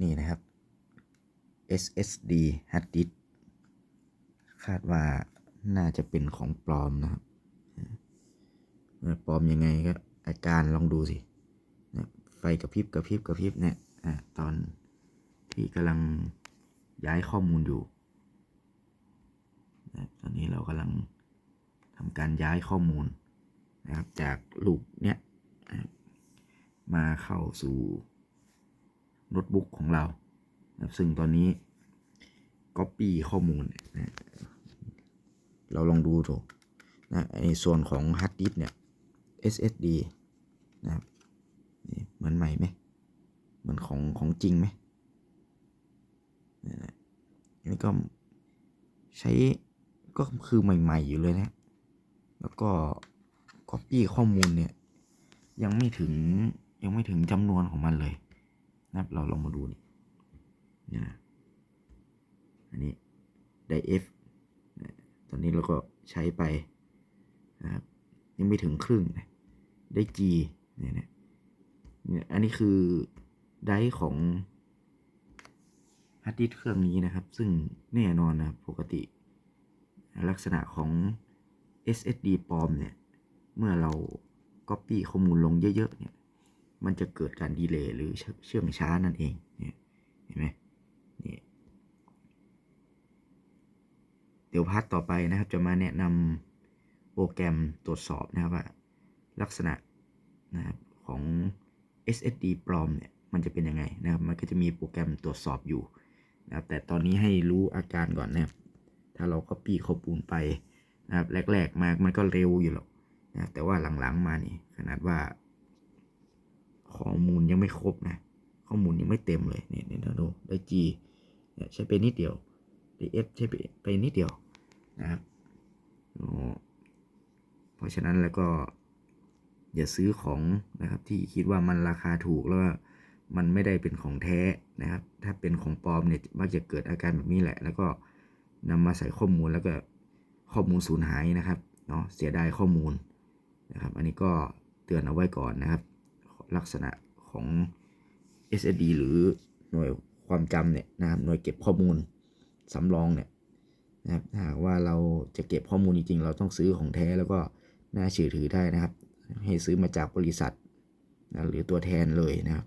นี่นะครับ SSD hard disk คาดว่าน่าจะเป็นของปลอมนะครับปลอมยังไงก็อาการลองดูสินะไฟกระพริบกระพริบกระพริบเนี่ยอตอนที่กำลังย้ายข้อมูลอยู่นะตอนนี้เรากำลังทำการย้ายข้อมูลนะครับจากลูกเนี้ยมาเข้าสู่ โน้ตบุ๊กของเราซึ่งตอนนี้ Copy ข้อมูลเนี่ยนะเราลองดูถูกนะในส่วนของ Hard Disk เนี่ย SSD นะครับนี่เหมือนใหม่ไหมเหมือนของของจริงไหมนี่ก็ใช้ก็คือใหม่ ๆ อยู่เลยนะ แล้วก็ Copy ข้อมูลเนี่ย ยังไม่ถึงยังไม่ถึงจำนวนของมันเลย นะครับเราลองมาดูนี่นี่นะอันนี้ได้ F ตอนนี้เราก็ใช้ไปนะครับยังไม่ถึงครึ่งนะได้ G เนี่ยนะเนี่ยอันนี้คือได้ของฮาร์ดดิสก์เครื่องนี้นะครับ ซึ่งแน่นอนนะปกติ ลักษณะของ SSD ปลอมเนี่ย เมื่อเรา Copy ข้อมูลลงเยอะ ๆ เนี่ย มันจะเกิดการดีเลย์หรือเชื่องช้านั่นเองเนี่ยเห็นไหมนี่เดี๋ยวพาร์ทต่อไปนะครับ จะมาแนะนำโปรแกรมตรวจสอบนะครับว่า ลักษณะนะครับของ SSD ปลอมเนี่ยมันจะเป็นยังไงนะครับ มันก็จะมีโปรแกรมตรวจสอบอยู่นะครับ แต่ตอนนี้ให้รู้อาการก่อนนะครับ ถ้าเราก็ปีข้อมูลไปนะครับ แรก ๆ มามันก็เร็วอยู่หรอกนะครับแต่ว่าหลังๆมานี่ขนาดว่า ข้อมูลยังไม่ครบนะ ข้อมูลยังไม่เต็มเลยเนี่ยเนี่ยเราดูได้ G เนี่ยใช้ไปนิดเดียวได้ F ใช้ไปไปนิดเดียวนะครับเพราะฉะนั้นแล้วก็ อย่าซื้อของนะครับที่คิดว่ามันราคาถูกแล้วมันไม่ได้เป็นของแท้นะครับ ถ้าเป็นของปลอมเนี่ยมักจะเกิดอาการแบบนี้แหละ แล้วก็นำมาใส่ข้อมูลแล้วก็ข้อมูลสูญหายนะครับเนาะเสียดายข้อมูลนะครับ อันนี้ก็เตือนเอาไว้ก่อนนะครับ ลักษณะของ SSD หรือหน่วยความจำเนี่ยนะครับหน่วยเก็บข้อมูลสำรองเนี่ยนะครับถ้าหากว่าเราจะเก็บข้อมูลจริงๆ เราต้องซื้อของแท้แล้วก็น่าเชื่อถือได้นะครับ ให้ซื้อมาจากบริษัทนะหรือตัวแทนเลยนะครับ